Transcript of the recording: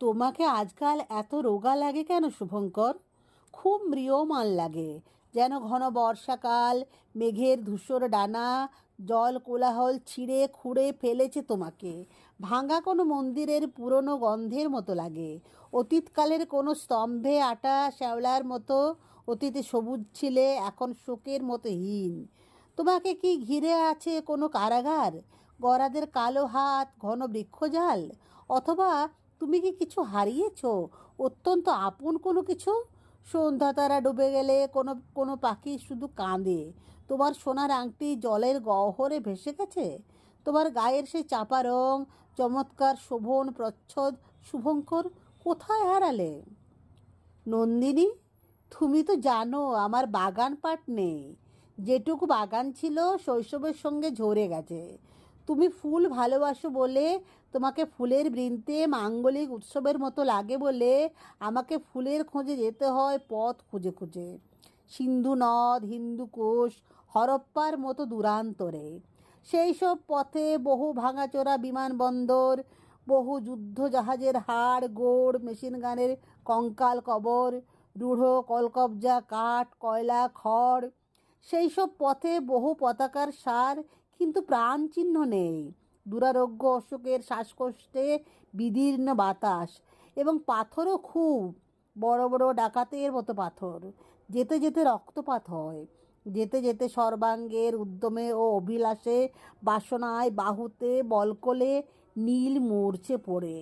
তোমাকে আজকাল এত রোগা লাগে কেন, শুভঙ্কর? খুব ম্রিয়মান লাগে। যেন ঘন বর্ষাকাল, মেঘের ধূসর ডানা, জল কোলাহল ছিঁড়ে খুঁড়ে ফেলেছে তোমাকে। ভাঙা কোনো মন্দিরের পুরনো গন্ধের মতো লাগে। অতীতকালের কোনো স্তম্ভে আটা শ্যাওলার মতো, অতীতে সবুজ ছিলে, এখন শোকের মতো হীন। তোমাকে কি ঘিরে আছে কোনো কারাগার? গরাদের কালো হাত, ঘন বৃক্ষজাল? অথবা তুমি কি কিছু হারিয়েছ? অত্যন্ত আপন কোনো কিছু? সন্ধ্যা তারা ডুবে গেলে কোনো কোনো পাখি শুধু কাঁদে। তোমার সোনার আংটি জলের গহরে ভেসে গেছে? তোমার গায়ের সেই চাপা রং, চমৎকার শোভন, প্রচ্ছদ, শুভঙ্কর কোথায় হারালে? নন্দিনী, তুমি তো জানো আমার বাগান পাট নেই। যেটুকু বাগান ছিল শৈশবের সঙ্গে ঝরে গেছে। তুমি ফুল ভালোবাসো বলে তোমাকে ফুলের বৃন্তে মাঙ্গলিক উৎসবের মতো লাগে বলে আমাকে ফুলের খোঁজে যেতে হয় পথ খুঁজে খুঁজে। সিন্ধু নদ, হিন্দু কোষ, হরপ্পার মতো দূরান্তরে। সেই সব পথে বহু ভাঙাচোরা বিমানবন্দর বহু যুদ্ধ জাহাজের হাড়, গোড়, মেশিন গানের কঙ্কাল কবর, রূঢ় কলকবজা, কাঠ, কয়লা, খড়। সেই সব পথে বহু পতাকার সার কিন্তু প্রাণ চিহ্ন নেই। দুরারোগ্য অশোকের শ্বাসকষ্টে বিদীর্ণ বাতাস এবং পাথরও খুব। বড় বড় ডাকাতের মতো পাথর। যেতে যেতে রক্তপাত হয়। যেতে যেতে সর্বাঙ্গের উদ্যমে ও অভিলাষে বাসনায় বাহুতে বলকলে নীল মরছে পড়ে।